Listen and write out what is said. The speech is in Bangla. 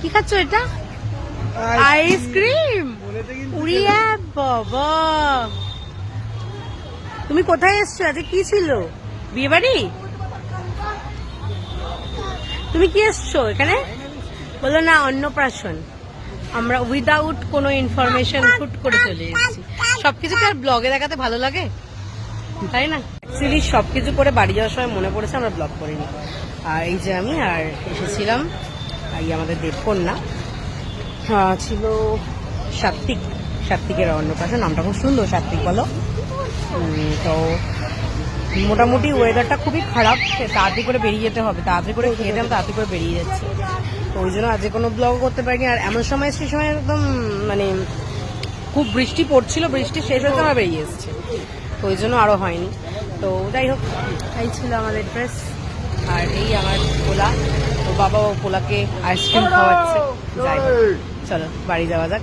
কি খাচ্ছ এটা? আইসক্রিম উড়িয়া বাবা। তুমি কোথায় এসছো? আজকে কি ছিল? বিয়ে বাড়ি তুমি কি এসছো এখানে? বলল না অন্নপ্রাশন। আমরা উইদাউট কোনো ইনফরমেশন ফুট করে চলে এসেছি। সবকিছু কি আর ব্লগে দেখাতে ভালো লাগে? তাই না? অ্যাকচুয়ালি সব কিছু করে বাড়ি যাওয়ার সময় মনে পড়েছে, আমরা ব্লগ করিনি। আর এই যে আমি আর এসেছিলাম, এই আমাদের দেবকন্যা ছিল সাত্বিক, সাত্বিকের অন্নপ্রাশন, নামটা খুব সুন্দর, সাত্বিক বলো। তো মোটামুটি ওয়েদারটা খুবই খারাপ তাড়াতাড়ি করে বেরিয়ে যেতে হবে, তাড়াতাড়ি করে খেয়ে দিলাম তাড়াতাড়ি করে বেরিয়ে যাচ্ছে। তো ওই জন্য আজকে কোনো ব্লগ করতে পারিনি, আর এমন সময় সেই সময় একদম মানে খুব বৃষ্টি পড়ছিল, বৃষ্টি শেষ হতে আমরা বেরিয়ে এসেছি। ওই জন্য আরও হয়নি। তো যাই হোক, এই ছিল আমাদের ড্রেস আর এই আমার পোলা। তো বাবা ও পোলাকে আইসক্রিম খাওয়াচ্ছে। চলো, বাড়ি যাওয়া যাক।